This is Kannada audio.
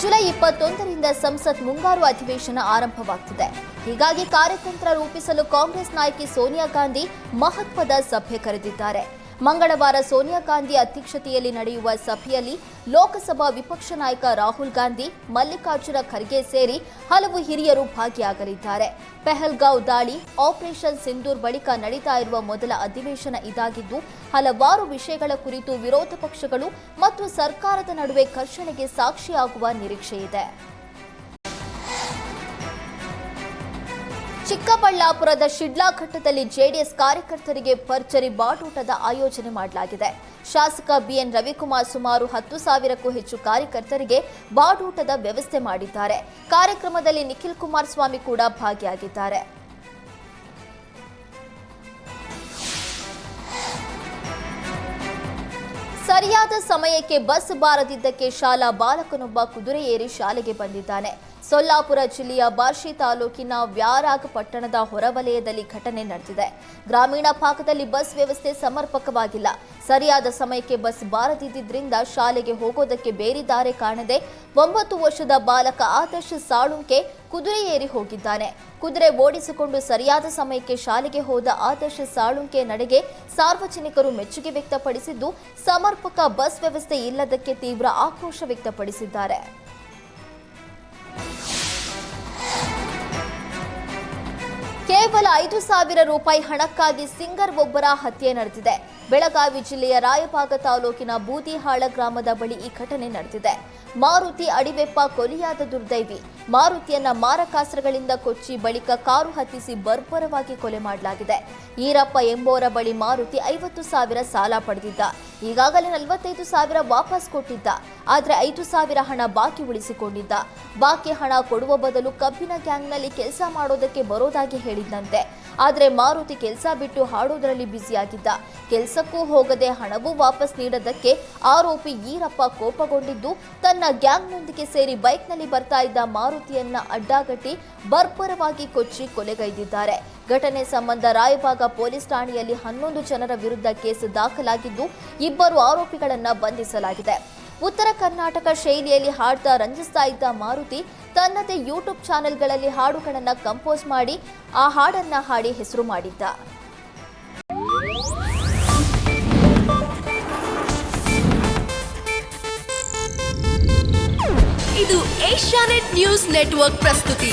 ಜುಲೈ ಇಪ್ಪತ್ತೊಂದರಿಂದ ಸಂಸತ್ ಮುಂಗಾರು ಅಧಿವೇಶನ ಆರಂಭವಾಗ್ತಿದೆ. ಹೀಗಾಗಿ ಕಾರ್ಯತಂತ್ರ ರೂಪಿಸಲು ಕಾಂಗ್ರೆಸ್ ನಾಯಕಿ ಸೋನಿಯಾ ಗಾಂಧಿ ಮಹತ್ವದ ಸಭೆ ಕರೆದಿದ್ದಾರೆ. ಮಂಗಳವಾರ ಸೋನಿಯಾ ಗಾಂಧಿ ಅಧ್ಯಕ್ಷತೆಯಲ್ಲಿ ನಡೆಯುವ ಸಭೆಯಲ್ಲಿ ಲೋಕಸಭಾ ವಿಪಕ್ಷ ನಾಯಕ ರಾಹುಲ್ ಗಾಂಧಿ, ಮಲ್ಲಿಕಾರ್ಜುನ ಖರ್ಗೆ ಸೇರಿ ಹಲವು ಹಿರಿಯರು ಭಾಗಿಯಾಗಲಿದ್ದಾರೆ. ಪೆಹಲ್ಗಾಂವ್ ದಾಳಿ, ಆಪರೇಷನ್ ಸಿಂಧೂರ್ ಬಳಿಕ ನಡೀತಾ ಇರುವ ಮೊದಲ ಅಧಿವೇಶನ ಇದಾಗಿದ್ದು, ಹಲವಾರು ವಿಷಯಗಳ ಕುರಿತು ವಿರೋಧ ಪಕ್ಷಗಳು ಮತ್ತು ಸರ್ಕಾರದ ನಡುವೆ ಘರ್ಷಣೆಗೆ ಸಾಕ್ಷಿಯಾಗುವ ನಿರೀಕ್ಷೆಯಿದೆ. ಚಿಕ್ಕಬಳ್ಳಾಪುರದ ಶಿಡ್ಲಾಘಟ್ಟದಲ್ಲಿ ಜೆಡಿಎಸ್ ಕಾರ್ಯಕರ್ತರಿಗೆ ಭರ್ಜರಿ ಬಾಟೋಟದ ಆಯೋಜನೆ ಮಾಡಲಾಗಿದೆ. ಶಾಸಕ ಬಿಎನ್ ರವಿಕುಮಾರ್ ಸುಮಾರು ಹತ್ತು ಸಾವಿರಕ್ಕೂ ಹೆಚ್ಚು ಕಾರ್ಯಕರ್ತರಿಗೆ ಬಾಟೋಟದ ವ್ಯವಸ್ಥೆ ಮಾಡಿದ್ದಾರೆ. ಕಾರ್ಯಕ್ರಮದಲ್ಲಿ ನಿಖಿಲ್ ಕುಮಾರಸ್ವಾಮಿ ಕೂಡ ಭಾಗಿಯಾಗಿದ್ದಾರೆ. ಸರಿಯಾದ ಸಮಯಕ್ಕೆ ಬಸ್ ಬಾರದಿದ್ದಕ್ಕೆ ಶಾಲಾ ಬಾಲಕನೊಬ್ಬ ಕುದುರೆ ಏರಿ ಶಾಲೆಗೆ ಬಂದಿದ್ದಾನೆ. ಸೊಲ್ಲಾಪುರ ಜಿಲ್ಲೆಯ ಬಾರ್ಶಿ ತಾಲೂಕಿನ ವ್ಯಾರಾಗ್ ಪಟ್ಟಣದ ಹೊರವಲಯದಲ್ಲಿ ಘಟನೆ ನಡೆದಿದೆ. ಗ್ರಾಮೀಣ ಭಾಗದಲ್ಲಿ ಬಸ್ ವ್ಯವಸ್ಥೆ ಸಮರ್ಪಕವಾಗಿಲ್ಲ. ಸರಿಯಾದ ಸಮಯಕ್ಕೆ ಬಸ್ ಬಾರದಿದ್ದರಿಂದ ಶಾಲೆಗೆ ಹೋಗೋದಕ್ಕೆ ಬೇರೆ ಕಾಣದೆ ಒಂಬತ್ತು ವರ್ಷದ ಬಾಲಕ ಆದರ್ಶ ಸಾಳುಂಕೆ ಕುದುರೆ ಏರಿ ಹೋಗಿದ್ದಾನೆ. ಕುದುರೆ ಓಡಿಸಿಕೊಂಡು ಸರಿಯಾದ ಸಮಯಕ್ಕೆ ಶಾಲೆಗೆ ಹೋದ ಆದರ್ಶ ಸಾಳುಂಕೆ ನಡೆಗೆ ಸಾರ್ವಜನಿಕರು ಮೆಚ್ಚುಗೆ ವ್ಯಕ್ತಪಡಿಸಿದ್ದು, ಸಮರ್ಪಕ ಬಸ್ ವ್ಯವಸ್ಥೆ ಇಲ್ಲದಕ್ಕೆ ತೀವ್ರ ಆಕ್ರೋಶ ವ್ಯಕ್ತಪಡಿಸಿದ್ದಾರೆ. ಕೇವಲ ಐದು ಸಾವಿರ ರೂಪಾಯಿ ಹಣಕ್ಕಾಗಿ ಸಿಂಗರ್ ಒಬ್ಬರ ಹತ್ಯೆ ನಡೆದಿದೆ. ಬೆಳಗಾವಿ ಜಿಲ್ಲೆಯ ರಾಯಭಾಗ ತಾಲೂಕಿನ ಬೂದಿಹಾಳ ಗ್ರಾಮದ ಬಳಿ ಈ ಘಟನೆ ನಡೆದಿದೆ. ಮಾರುತಿ ಅಡಿವೆಪ್ಪ ಕೊಲಿಯಾದ ದುರ್ದೈವಿ. ಮಾರುತಿಯನ್ನ ಮಾರಕಾಸ್ತ್ರಗಳಿಂದ ಕೊಚ್ಚಿ ಬಳಿಕ ಕಾರು ಹತ್ತಿಸಿ ಬರ್ಬರವಾಗಿ ಕೊಲೆ ಮಾಡಲಾಗಿದೆ. ಈರಪ್ಪ ಎಂಬುವರ ಬಳಿ ಮಾರುತಿ ಐವತ್ತು ಸಾವಿರ ಸಾಲ ಪಡೆದಿದ್ದ. ಈಗಾಗಲೇ ನಲವತ್ತೈದು ಸಾವಿರ ವಾಪಸ್ ಕೊಟ್ಟಿದ್ದ. ಆದರೆ ಐದು ಸಾವಿರ ಹಣ ಬಾಕಿ ಉಳಿಸಿಕೊಂಡಿದ್ದ. ಬಾಕಿ ಹಣ ಕೊಡುವ ಬದಲು ಕಬ್ಬಿನ ಗ್ಯಾಂಗ್ನಲ್ಲಿ ಕೆಲಸ ಮಾಡೋದಕ್ಕೆ ಬರೋದಾಗಿ ಹೇಳಿದ್ದಂತೆ ಆದರೆ ಮಾರುತಿ ಕೆಲಸ ಬಿಟ್ಟು ಹಾಡೋದರಲ್ಲಿ ಬ್ಯುಸಿಯಾಗಿದ್ದ. ಕೆಲಸಕ್ಕೂ ಹೋಗದೆ ಹಣವೂ ವಾಪಸ್ ನೀಡದಕ್ಕೆ ಆರೋಪಿ ಈರಪ್ಪ ಕೋಪಗೊಂಡಿದ್ದು, ತನ್ನ ಗ್ಯಾಂಗ್ನೊಂದಿಗೆ ಸೇರಿ ಬೈಕ್ನಲ್ಲಿ ಬರ್ತಾ ಇದ್ದ ಮಾರುತಿಯನ್ನ ಅಡ್ಡಾಗಟ್ಟಿ ಬರ್ಬರವಾಗಿ ಕೊಚ್ಚಿ ಕೊಲೆಗೈದಿದ್ದಾರೆ. ಘಟನೆ ಸಂಬಂಧ ರಾಯಭಾಗ ಪೊಲೀಸ್ ಠಾಣೆಯಲ್ಲಿ ಹನ್ನೊಂದು ಜನರ ವಿರುದ್ಧ ಕೇಸ್ ದಾಖಲಾಗಿದ್ದು, ಇಬ್ಬರು ಆರೋಪಿಗಳನ್ನು ಬಂಧಿಸಲಾಗಿದೆ. ಉತ್ತರ ಕರ್ನಾಟಕ ಶೈಲಿಯಲ್ಲಿ ಹಾಡ್ತಾ ರಂಜಿಸ್ತಾ ಇದ್ದ ಮಾರುತಿ ತನ್ನದೇ ಯೂಟ್ಯೂಬ್ ಚಾನೆಲ್ಗಳಲ್ಲಿ ಹಾಡುಗಳನ್ನು ಕಂಪೋಸ್ ಮಾಡಿ, ಆ ಹಾಡನ್ನ ಹಾಡಿ ಹೆಸರು ಮಾಡಿದ್ದ. ಇದು ಏಷ್ಯಾನೆಟ್ ನ್ಯೂಸ್ ನೆಟ್ವರ್ಕ್ ಪ್ರಸ್ತುತಿ.